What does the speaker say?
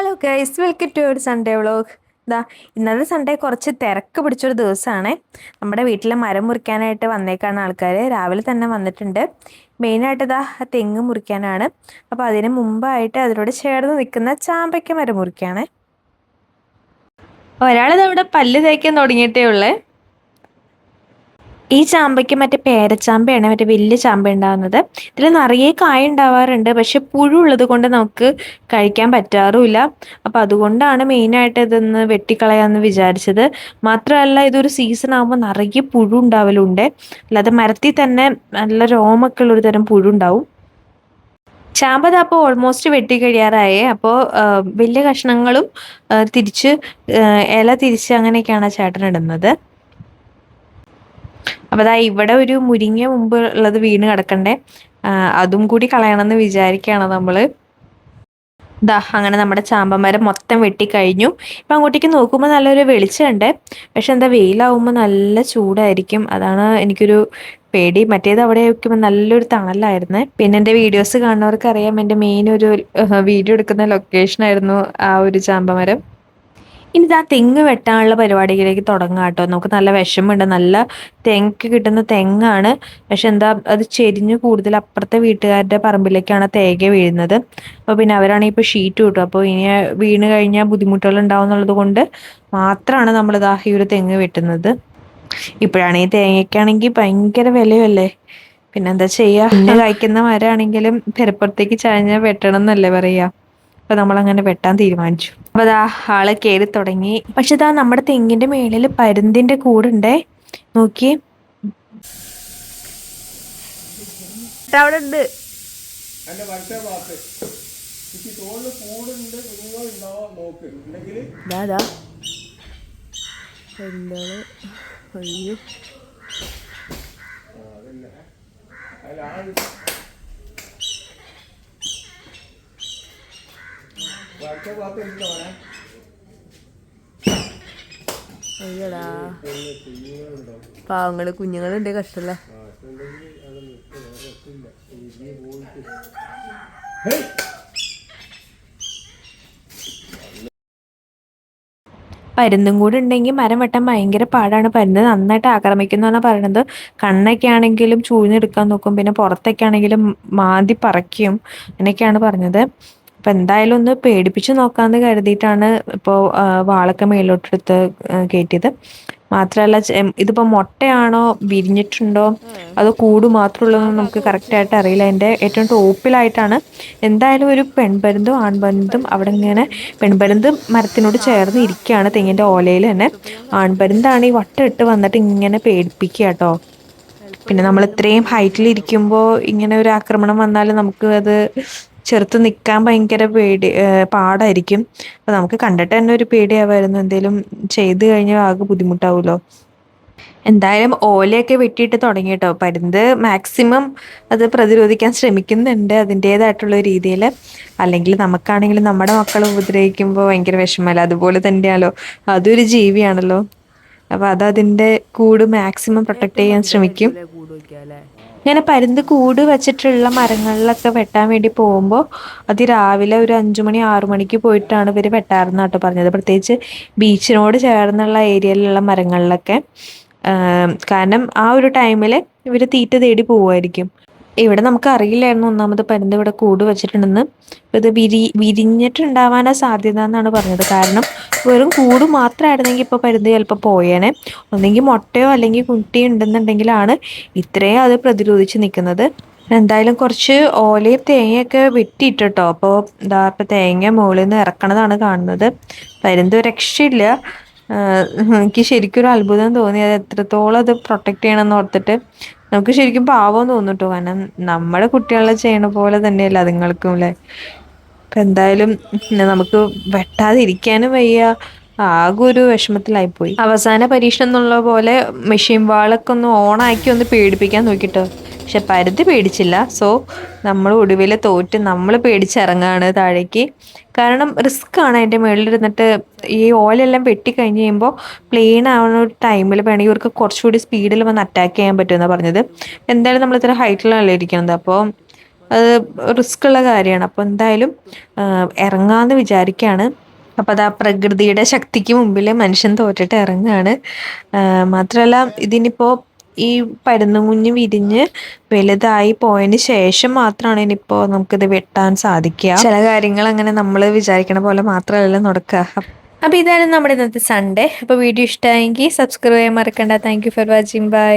Hello guys welcome to ഒരു Sunday vlog ഇതാ ഇന്നത്തെ സൺഡേ കുറച്ച് തിരക്ക് പിടിച്ചൊരു ദിവസമാണ്. നമ്മുടെ വീട്ടിലെ മരം മുറിക്കാനായിട്ട് വന്നേക്കാണ് ആൾക്കാർ രാവിലെ തന്നെ വന്നിട്ടുണ്ട്. മെയിനായിട്ട് ഇതാ തെങ്ങ് മുറിക്കാനാണ്. അപ്പോൾ അതിന് മുമ്പായിട്ട് അതിനോട് ചേർന്ന് നിൽക്കുന്ന ചാമ്പയ്ക്ക മരം മുറിക്കാണ്. ഒരാളിത് അവിടെ പല്ല് തേക്കാൻ തുടങ്ങിയിട്ടേ ഉള്ളേ. ഈ ചാമ്പയ്ക്ക് മറ്റേ പേരച്ചാമ്പയാണ് മറ്റേ വലിയ ചാമ്പ ഉണ്ടാകുന്നത് ഇതിൽ നിറയെ കായ ഉണ്ടാവാറുണ്ട് പക്ഷെ പുഴുള്ളത് കൊണ്ട് നമുക്ക് കഴിക്കാൻ പറ്റാറുമില്ല. അപ്പോൾ അതുകൊണ്ടാണ് മെയിനായിട്ട് ഇതൊന്ന് വെട്ടിക്കളയാന്ന് വിചാരിച്ചത്. മാത്രമല്ല ഇതൊരു സീസൺ ആകുമ്പോൾ നിറയെ പുഴു ഉണ്ടാവലുണ്ട്. അല്ലാതെ മരത്തിൽ തന്നെ നല്ല രോമൊക്കെ ഉള്ളൊരു തരം പുഴു ഉണ്ടാവും. ചാമ്പത അപ്പോൾ ഓൾമോസ്റ്റ് വെട്ടി കഴിയാറായേ. അപ്പോൾ വലിയ കഷ്ണങ്ങളും തിരിച്ച് ഇല തിരിച്ച് അങ്ങനെയൊക്കെയാണ് ചേട്ടൻ ഇടുന്നത്. അപ്പോൾ അതാ ഇവിടെ ഒരു മുരിങ്ങ മുമ്പ് ഉള്ളത് വീണ് കിടക്കണ്ടേ. അതും കൂടി കളയണമെന്ന് വിചാരിക്കുകയാണ് നമ്മൾ ദാ അങ്ങനെ നമ്മുടെ ചാമ്പമരം മൊത്തം വെട്ടിക്കഴിഞ്ഞു. ഇപ്പം അങ്ങോട്ടേക്ക് നോക്കുമ്പോൾ നല്ലൊരു വെളിച്ചമുണ്ട്. പക്ഷെ എന്താ വെയിലാവുമ്പോൾ നല്ല ചൂടായിരിക്കും. അതാണ് എനിക്കൊരു പേടി. മറ്റേത് അവിടെ വയ്ക്കുമ്പോൾ നല്ലൊരു തണലായിരുന്നു. പിന്നെ എന്റെ വീഡിയോസ് കാണുന്നവർക്ക് അറിയാം എന്റെ മെയിൻ ഒരു വീഡിയോ എടുക്കുന്ന ലൊക്കേഷൻ ആയിരുന്നു ആ ഒരു ചാമ്പമരം. ഇനി ആ തെങ്ങ് വെട്ടാനുള്ള പരിപാടിയിലേക്ക് തുടങ്ങാം കേട്ടോ. നമുക്ക് നല്ല വിഷമുണ്ട്. നല്ല തെങ്ങ് കിട്ടുന്ന തെങ്ങാണ്. പക്ഷെ എന്താ അത് ചെരിഞ്ഞ് കൂടുതൽ അപ്പുറത്തെ വീട്ടുകാരുടെ പറമ്പിലേക്കാണ് തേങ്ങ വീഴുന്നത്. അപ്പോൾ പിന്നെ അവരാണെങ്കിൽ ഇപ്പോൾ ഷീറ്റ് കിട്ടും അപ്പോൾ ഇനി വീണ് കഴിഞ്ഞാൽ ബുദ്ധിമുട്ടുകൾ ഉണ്ടാവും എന്നുള്ളത് കൊണ്ട് മാത്രമാണ് നമ്മൾ ഇതാ ഈ ഒരു തെങ്ങ് വെട്ടുന്നത്. ഇപ്പോഴാണെങ്കിൽ തേങ്ങയ്ക്കാണെങ്കിൽ ഭയങ്കര വിലയല്ലേ? പിന്നെന്താ ചെയ്യാ? കായ്ക്കുന്ന മരാണെങ്കിലും മരമാണെങ്കിലും പെരപ്പുറത്തേക്ക് ചാഞ്ഞാൽ വെട്ടണം എന്നല്ലേ പറയുക അപ്പൊ നമ്മൾ അങ്ങനെ വെട്ടാൻ തീരുമാനിച്ചു. അപ്പൊ അതാ ആളെ കയറി തുടങ്ങി. പക്ഷെ ഇതാ നമ്മുടെ തെങ്ങിന്റെ മേളിൽ പരുന്തിന്റെ കൂടുണ്ടേ. നോക്കി. അവിടെ ഉണ്ട് എന്താണ് അയ്യോ അയ്യടാ. പാവങ്ങൾ കുഞ്ഞുങ്ങളുണ്ട് കഷ്ടല്ലേ? പരുന്നും കൂടെ ഉണ്ടെങ്കിൽ മരം വെട്ടാൻ ഭയങ്കര പാടാണ്. പരുന്ന് നന്നായിട്ട് ആക്രമിക്കുന്നു എന്നാണ് പറയണത്. കണ്ണൊക്കെ ആണെങ്കിലും ചൂഴ്ന്നെടുക്കാൻ നോക്കും. പിന്നെ പുറത്തൊക്കെ ആണെങ്കിലും മാന്തി പറയ്ക്കും അങ്ങനെയൊക്കെയാണ് പറഞ്ഞത്. അപ്പം എന്തായാലും ഒന്ന് പേടിപ്പിച്ച് നോക്കാമെന്ന് കരുതിയിട്ടാണ് ഇപ്പോൾ വാളൊക്കെ മേലോട്ടെടുത്ത് കയറ്റിയത് മാത്രമല്ല ഇതിപ്പോൾ മുട്ടയാണോ വിരിഞ്ഞിട്ടുണ്ടോ? അതോ കൂട് മാത്രമുള്ളതെന്ന് നമുക്ക് കറക്റ്റായിട്ട് അറിയില്ല. എന്റെ ഏറ്റവും ടോപ്പിലായിട്ടാണ്. എന്തായാലും ഒരു പെൺപരുന്തും ആൺപരുന്തും അവിടെ ഇങ്ങനെ പെൺപരുന്ത് മരത്തിനോട് ചേർന്ന് ഇരിക്കുകയാണ് തെങ്ങിന്റെ ഓലയിൽ തന്നെ. ആൺപരുന്താണ് ഈ വട്ടം ഇട്ട് വന്നിട്ട് ഇങ്ങനെ പേടിപ്പിക്കുക കേട്ടോ. പിന്നെ നമ്മൾ ഇത്രയും ഹൈറ്റിൽ ഇരിക്കുമ്പോൾ ഇങ്ങനെ ഒരു ആക്രമണം വന്നാൽ നമുക്ക് അത് ചെറുത്ത് നിൽക്കാൻ ഭയങ്കര പേടി പാടായിരിക്കും. അപ്പോൾ നമുക്ക് കണ്ടിട്ട് തന്നെ ഒരു പേടിയാവായിരുന്നു. എന്തെങ്കിലും ചെയ്തു കഴിഞ്ഞാൽ ആകെ ബുദ്ധിമുട്ടാവുമല്ലോ എന്തായാലും ഓലയൊക്കെ വെട്ടിയിട്ട് തുടങ്ങി കേട്ടോ പരുന്ത് മാക്സിമം അത് പ്രതിരോധിക്കാൻ ശ്രമിക്കുന്നുണ്ട് അതിന്റേതായിട്ടുള്ള രീതിയിൽ അല്ലെങ്കിൽ നമുക്കാണെങ്കിലും നമ്മുടെ മക്കളെ ഉപദ്രവിക്കുമ്പോൾ ഭയങ്കര വിഷമമല്ല അതുപോലെ തന്നെയാണല്ലോ അതൊരു ജീവിയാണല്ലോ. അപ്പോൾ അത് അതിന്റെ കൂട് മാക്സിമം പ്രൊട്ടക്ട് ചെയ്യാൻ ശ്രമിക്കും. ഇങ്ങനെ പരുന്ത് കൂട് വെച്ചിട്ടുള്ള മരങ്ങളിലൊക്കെ വെട്ടാൻ വേണ്ടി പോകുമ്പോൾ അത് രാവിലെ ഒരു അഞ്ചു മണി ആറു മണിക്ക് പോയിട്ടാണ് ഇവർ വെട്ടാറെന്ന് കേട്ടോ പറഞ്ഞത്. പ്രത്യേകിച്ച് ബീച്ചിനോട് ചേർന്നുള്ള ഏരിയയിലുള്ള മരങ്ങളിലൊക്കെ. കാരണം ആ ഒരു ടൈമിൽ ഇവർ തീറ്റ തേടി പോവുമായിരിക്കും. ഇവിടെ നമുക്ക് അറിയില്ലായിരുന്നു ഒന്നാമത് പരുന്ത് ഇവിടെ കൂട് വെച്ചിട്ടുണ്ടെന്ന്. ഇത് വിരി വിരിഞ്ഞിട്ടുണ്ടാവാനാ സാധ്യത എന്നാണ് പറഞ്ഞത്. കാരണം വെറും കൂട് മാത്രമായിരുന്നെങ്കിൽ ഇപ്പോൾ പരുന്ത് ചിലപ്പോൾ പോയേനെ. ഒന്നെങ്കിൽ മുട്ടയോ അല്ലെങ്കിൽ കുട്ടിയോ ഉണ്ടെന്നുണ്ടെങ്കിലാണ് ഇത്രയും അത് പ്രതിരോധിച്ച് നിൽക്കുന്നത്. എന്തായാലും കുറച്ച് ഓലയും തേങ്ങയൊക്കെ വെട്ടിയിട്ടോ അപ്പോൾ എന്താ ഇപ്പം തേങ്ങ മുകളിൽ നിന്ന് ഇറക്കണതാണ് കാണുന്നത്. പരുന്ത് രക്ഷയില്ല. എനിക്ക് ശരിക്കും ഒരു അത്ഭുതം തോന്നി. അത് എത്രത്തോളം അത് പ്രൊട്ടക്റ്റ് ചെയ്യണമെന്ന് ഓർത്തിട്ട് നമുക്ക് ശരിക്കും പാവം തോന്നിട്ടു. കാരണം നമ്മുടെ കുട്ടികളെ ചെയ്യണ പോലെ തന്നെയല്ല അതുങ്ങൾക്കും അല്ലേ എന്തായാലും നമുക്ക് വെട്ടാതിരിക്കാനും വയ്യ. ആകെ ഒരു വിഷമത്തിലായിപ്പോയി. അവസാന പരീക്ഷ എന്നുള്ള പോലെ മെഷീൻ വാളൊക്കെ ഒന്ന് ഓണാക്കി ഒന്ന് പേടിപ്പിക്കാൻ നോക്കിട്ടോ. പക്ഷെ പരുതി പേടിച്ചില്ല. സോ നമ്മൾ ഒടുവിൽ തോറ്റ് നമ്മൾ പേടിച്ചിറങ്ങാണ് താഴേക്ക്. കാരണം റിസ്ക് ആണ് അതിന്റെ മുകളിലിരുന്നിട്ട് ഈ ഓലെല്ലാം വെട്ടി കഴിഞ്ഞ് കഴിയുമ്പോൾ പ്ലെയിൻ ആവുന്ന ഒരു ടൈമിൽ വേണമെങ്കിൽ ഇവർക്ക് കുറച്ചുകൂടി സ്പീഡിൽ വന്ന് അറ്റാക്ക് ചെയ്യാൻ പറ്റുമെന്നാണ് പറഞ്ഞത്. എന്തായാലും നമ്മൾ ഇത്ര ഹൈറ്റിലല്ലേ ഇരിക്കുന്നത്? അപ്പോൾ അത് റിസ്ക് ഉള്ള കാര്യമാണ്. അപ്പോൾ എന്തായാലും ഇറങ്ങാമെന്ന് വിചാരിക്കുകയാണ് അപ്പോൾ അത് ആ പ്രകൃതിയുടെ ശക്തിക്ക് മുമ്പിൽ മനുഷ്യൻ തോറ്റിട്ട് ഇറങ്ങുകയാണ് മാത്രമല്ല ഇതിനിപ്പോൾ ഈ പരുന്നുകുഞ്ഞ് വിരിഞ്ഞ് വലുതായി പോയതിന് ശേഷം മാത്രമാണ് ഇനിയിപ്പോൾ നമുക്കിത് വെട്ടാൻ സാധിക്കുക. ചില കാര്യങ്ങൾ അങ്ങനെ നമ്മൾ വിചാരിക്കണ പോലെ മാത്രമല്ല നടക്കുക. അപ്പോൾ ഇതാണ് നമ്മുടെ ഇന്നത്തെ സൺഡേ അപ്പോൾ വീഡിയോ ഇഷ്ടമായെങ്കിൽ സബ്സ്ക്രൈബ് ചെയ്യാൻ മറക്കണ്ട. Thank for watching bye